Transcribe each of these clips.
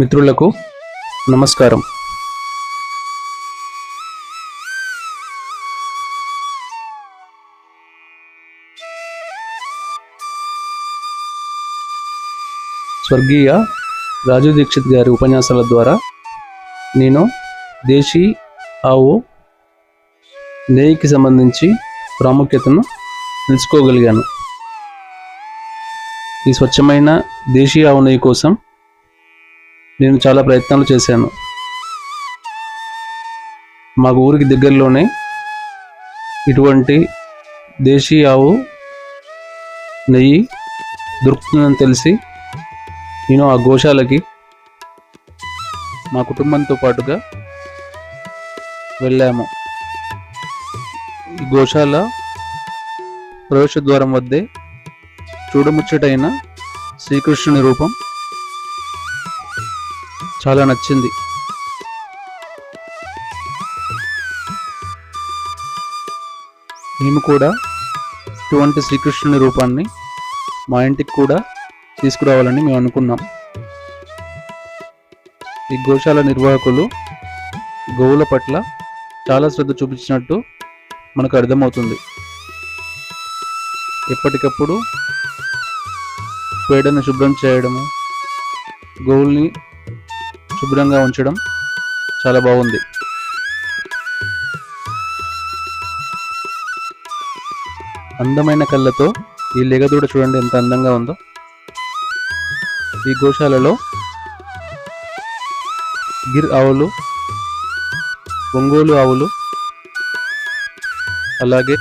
మిత్రులకు నమస్కారం. స్వర్గీయ రాజు దీక్షిత్ గారి ఉపన్యాసాల ద్వారా నేను దేశీ ఆవు నెయ్యికి సంబంధించి ప్రాముఖ్యతను తెలుసుకోగలిగాను. ఈ స్వచ్ఛమైన దేశీయ ఆవు నెయ్యి కోసం నేను చాలా ప్రయత్నాలు చేశాను. మా ఊరికి దగ్గరలోనే ఇటువంటి దేశీ ఆవు నెయ్యి దొరుకుతుందని తెలిసి నేను ఆ గోశాలకి మా కుటుంబంతో పాటుగా వెళ్ళాము. గోశాల ప్రవేశ ద్వారం వద్దే చూడముచ్చటైన శ్రీకృష్ణుని రూపం చాలా నచ్చింది. మేము కూడా ఇటువంటి శ్రీకృష్ణుని రూపాన్ని మా ఇంటికి కూడా తీసుకురావాలని మేము అనుకున్నాం. ఈ గోశాల నిర్వాహకులు గోవుల పట్ల చాలా శ్రద్ధ చూపించినట్టు మనకు అర్థమవుతుంది. ఎప్పటికప్పుడు పేడను శుభ్రం చేయడము గోవుల్ని శుభ్రంగా ఉంచడం చాలా బాగుంది. అందమైన కళ్ళతో ఈ లెగదూడ చూడండి ఎంత అందంగా ఉందో. ఈ గోశాలలో గిర్ ఆవులు ఒంగోలు ఆవులు అలాగే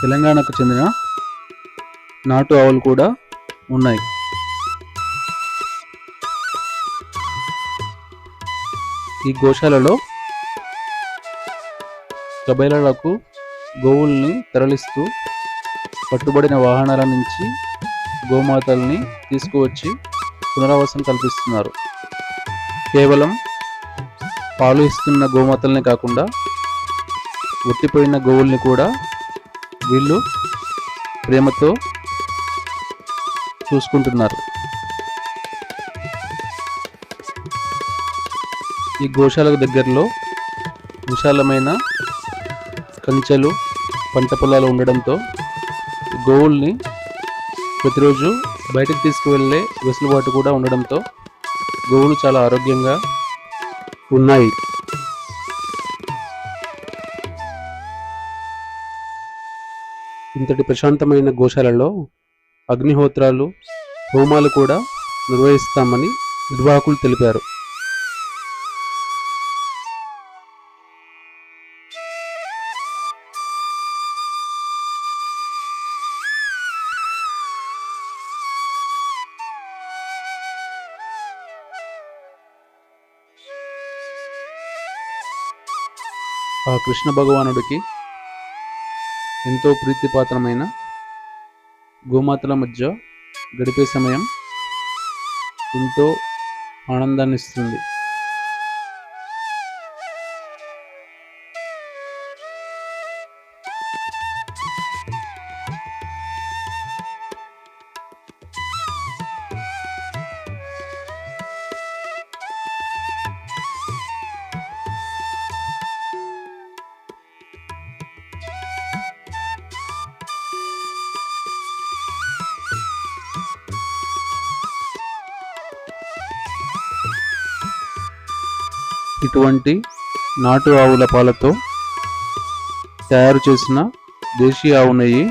తెలంగాణకు చెందిన నాటు ఆవులు కూడా ఉన్నాయి. ఈ గోశాలలో కబైలలకు గోవుల్ని తరలిస్తూ పట్టుబడిన వాహనాల నుంచి గోమాతల్ని తీసుకువచ్చి పునరావాసం కల్పిస్తున్నారు. కేవలం పాలు ఇస్తున్న గోమాతల్ని కాకుండా ఒట్టిపోయిన గోవుల్ని కూడా వీళ్ళు ప్రేమతో చూసుకుంటున్నారు. ఈ గోశాలకు దగ్గరలో విశాలమైన కంచెలు పంట పొలాలు ఉండడంతో గోవుల్ని ప్రతిరోజు బయటకు తీసుకువెళ్ళే వెసులుబాటు కూడా ఉండడంతో గోవులు చాలా ఆరోగ్యంగా ఉన్నాయి. ఇంతటి ప్రశాంతమైన గోశాలలో అగ్నిహోత్రాలు హోమాలు కూడా నిర్వహిస్తామని నిర్వాహకులు తెలిపారు. ఆ కృష్ణ భగవానుడికి ఎంతో ప్రీతిపాత్రమైన గోమాతల మధ్య గడిపే సమయం ఎంతో ఆనందాన్నిస్తుంది. ఇటువంటి నాటు ఆవుల పాలతో తయారు చేసిన దేశీయ ఆవు నెయ్యి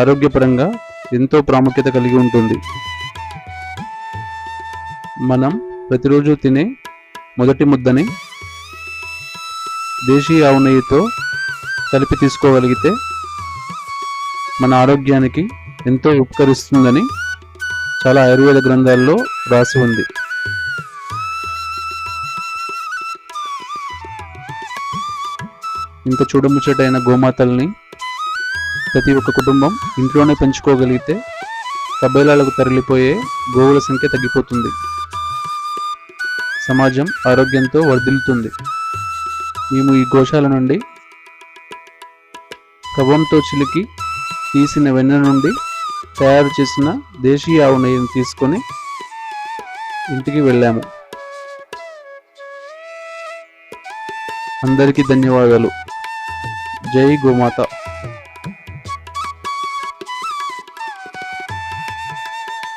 ఆరోగ్యపరంగా ఎంతో ప్రాముఖ్యత కలిగి ఉంటుంది. మనం ప్రతిరోజు తినే మొదటి ముద్దని దేశీయ ఆవు నెయ్యితో కలిపి తీసుకోగలిగితే మన ఆరోగ్యానికి ఎంతో ఉపకరిస్తుందని చాలా ఆయుర్వేద గ్రంథాల్లో రాసి ఉంది. ఇంత చూడముచ్చటైన గోమాతల్ని ప్రతి ఒక్క కుటుంబం ఇంట్లోనే పెంచుకోగలిగితే కబేలాలకు తరలిపోయే గోవుల సంఖ్య తగ్గిపోతుంది. సమాజం ఆరోగ్యంతో వర్ధిల్లుతుంది. మేము ఈ గోశాల నుండి కవ్వంతో చిలికి తీసిన వెన్న నుండి తయారు చేసిన దేశీయ ఆవు నెయ్యిని తీసుకొని ఇంటికి వెళ్ళాము. అందరికీ ధన్యవాదాలు. జై గోమాత.